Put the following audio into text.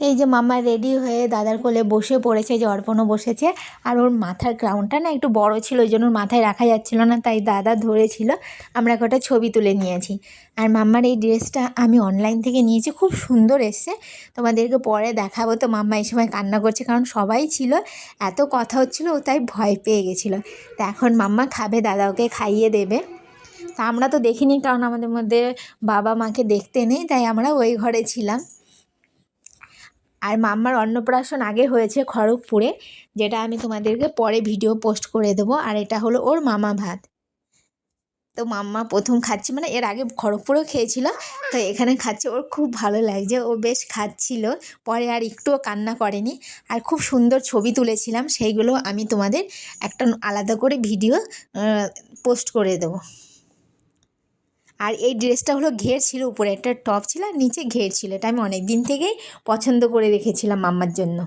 তো এই যে মামা রেডি হয়ে দাদার কোলে বসে পড়েছে, যে অর্পণও বসেছে। আর ওর মাথার ক্রাউনটা না একটু বড় ছিল, ওই জন্য ওর মাথায় রাখা যাচ্ছিল না, তাই দাদা ধরেছিল, আমরা কটা ছবি তুলে নিয়েছি। আর মাম্মার এই ড্রেসটা আমি অনলাইন থেকে নিয়েছি, খুব সুন্দর এসছে। তোমাদেরকে পরে দেখাবো। তো মাম্মা এই সময় কান্না করছে, কারণ সবাই ছিল, এত কথা হচ্ছিল, ও তাই ভয় পেয়ে গেছিল। তা এখন মাম্মা খাবে, দাদা ওকে খাইয়ে দেবে। তা আমরা তো দেখিনি, কারণ আমাদের মধ্যে বাবা মাকে দেখতে নেই, তাই আমরা ওই ঘরে ছিলাম। আর মাম্মার অন্নপ্রাশন আগে হয়েছে খড়গপুরে, যেটা আমি তোমাদেরকে পরে ভিডিও পোস্ট করে দেবো, আর এটা হলো ওর মামা ভাত। তো মাম্মা প্রথম খাচ্ছে মানে এর আগে খড়গপুরেও খেয়েছিল, তো এখানে খাচ্ছে, ওর খুব ভালো লাগছে, ও বেশ খাচ্ছিল, পরে আর একটুও কান্না করেনি, আর খুব সুন্দর ছবি তুলেছিলাম, সেইগুলো আমি তোমাদের একটা আলাদা করে ভিডিও পোস্ট করে দেবো। আর এই ড্রেসটা হলো ঘের ছিল উপরে, একটা টপ ছিল আর নিচে ঘের ছিল। এটা আমি অনেক দিন থেকেই পছন্দ করে রেখেছিলাম মাম্মার জন্য।